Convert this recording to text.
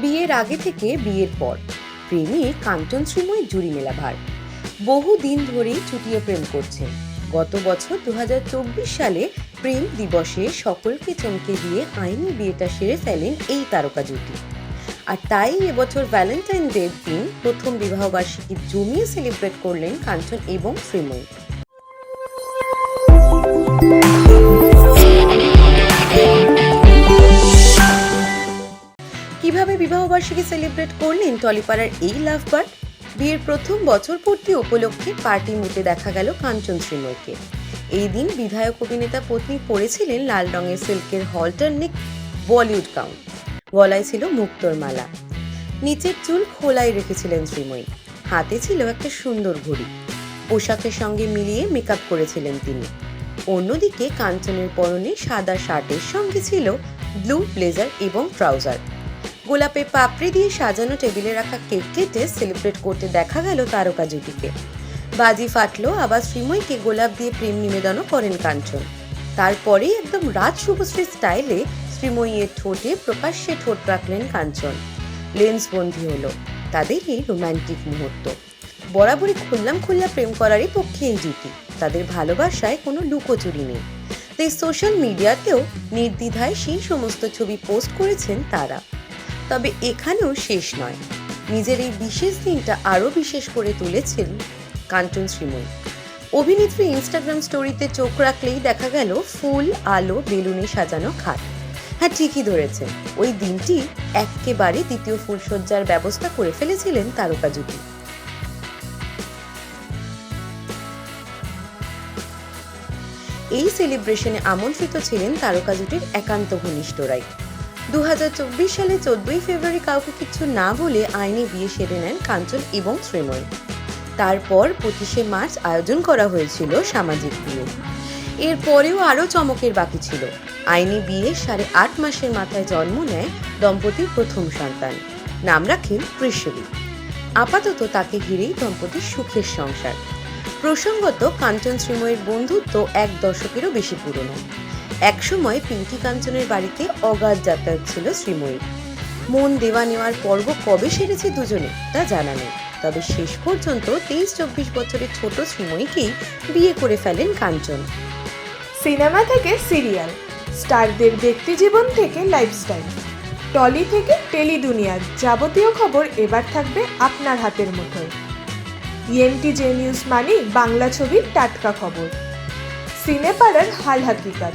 বিয়ের আগে থেকে বিয়ের পর। প্রেমে কাঞ্চন শ্রীময় জুড়ি মেলা ভার বহু দিন ধরেই চুটিয়ে প্রেম করছেন। গত বছর দু হাজার চব্বিশ সালে প্রেম দিবসে সকলকে চমকে দিয়ে আইনি বিয়েটা সেরে ফেলেন এই তারকা জুটি। আর তাই এবছর ভ্যালেন্টাইন ডের দিন প্রথম বিবাহবার্ষিকী জমিয়ে সেলিব্রেট করলেন কাঞ্চন এবং শ্রীময়ী। বিবাহবার্ষিকী সেলিব্রেট করলেন টলিপাড়ার এই লাভ বার্ড বিয়ের প্রথম বছর পূর্তি উপলক্ষে পার্টি মুটে দেখা গেল কাঞ্চন শ্রীময়কে এই দিন বিধায়ক অভিনেতা পত্নী পরেছিলেন লাল রঙের সিল্কের হলটারনিক বলিউড গাউন গলায় ছিল মুক্তোর মালা। নিচের চুল খোলাই রেখেছিলেন শ্রীময়ী। হাতে ছিল একটা সুন্দর ঘড়ি। পোশাকের সঙ্গে মিলিয়ে মেকআপ করেছিলেন তিনি। অন্যদিকে কাঞ্চনের পরনে সাদা শার্টের সঙ্গে ছিল ব্লু ব্লেজার এবং ট্রাউজার গোলাপে পাপড়ি দিয়ে সাজানো টেবিলে রাখা কেক কেটে সেলিব্রেট করতে দেখা গেল তারকা জুটিকে। বাজি ফাটলো, আবার শ্রীময়ীকে গোলাপ দিয়ে প্রেম নিবেদনও করেন কাঞ্চন। তারপরেই একদম রাজ শুভশ্রী স্টাইলে শ্রীময়ীর ঠোঁটে প্রকাশ্যে ঠোঁট রাখলেন কাঞ্চন। লেন্স বন্দি হলো। তাদের এই রোমান্টিক মুহূর্ত। বরাবরই খুললাম খুল্লা প্রেম করারই পক্ষে এই জুটি। তাদের ভালোবাসায় কোনো লুকোচুরি নেই। তাই সোশ্যাল মিডিয়াতেও নির্দ্বিধায় সেই সমস্ত ছবি পোস্ট করেছেন তারা। তবে এখানেও শেষ নয়। নিজের এই বিশেষ দিনটা আরও বিশেষ করে তুলেছেন কাঞ্চন শ্রীময়ী অভিনেত্রী ইনস্টাগ্রাম স্টোরিতে চোখ রাখলেই দেখা গেল ফুল, আলো, বেলুনে সাজানো খাট। হ্যাঁ ঠিকই ধরেছেন, ওই দিনটি একেবারে দ্বিতীয় ফুলসজ্জার ব্যবস্থা করে ফেলেছিলেন তারকা জুটি। এই সেলিব্রেশনে আমন্ত্রিত ছিলেন তারকা জুটির একান্ত ঘনিষ্ঠরাই দু হাজার চব্বিশ সালে চোদ্দই ফেব্রুয়ারি কাউকে কিছু না বলে আইনি বিয়ে সেরে নেন কাঞ্চন এবং শ্রীময়ী। তারপর পঁচিশে মার্চ আয়োজন করা হয়েছিল সামাজিক বিয়ে। এরপরেও আরও চমকের বাকি ছিল। আইনি বিয়ে সাড়ে আট মাসের মাথায় জন্ম নেয় দম্পতির প্রথম সন্তান। নাম রাখেন কৃষ্ণবী আপাতত তাকে ঘিরেই দম্পতির সুখের সংসার। প্রসঙ্গত কাঞ্চন শ্রীময়ের বন্ধুত্ব এক দশকেরও বেশি পুরনো। একসময় পিঙ্কি কাঞ্চনের বাড়িতে অগাধ যাতায়াত ছিল শ্রীময়ীর। মন দেওয়া নেওয়ার পর্ব কবে সেরেছে দুজনে তা জানা নেই। তবে শেষ পর্যন্ত তেইশ চব্বিশ বছরের ছোট শ্রীময়ীকেই বিয়ে করে ফেলেন কাঞ্চন। সিনেমা থেকে সিরিয়াল, স্টারদের ব্যক্তিজীবন থেকে লাইফস্টাইল, টলি থেকে টেলি দুনিয়ার যাবতীয় খবর এবার থাকবে আপনার হাতের মুঠোয়। ইএনটি জে নিউজ মানেই বাংলা ছবির টাটকা খবর। সিনেপাড়ার হাল হাকিকাত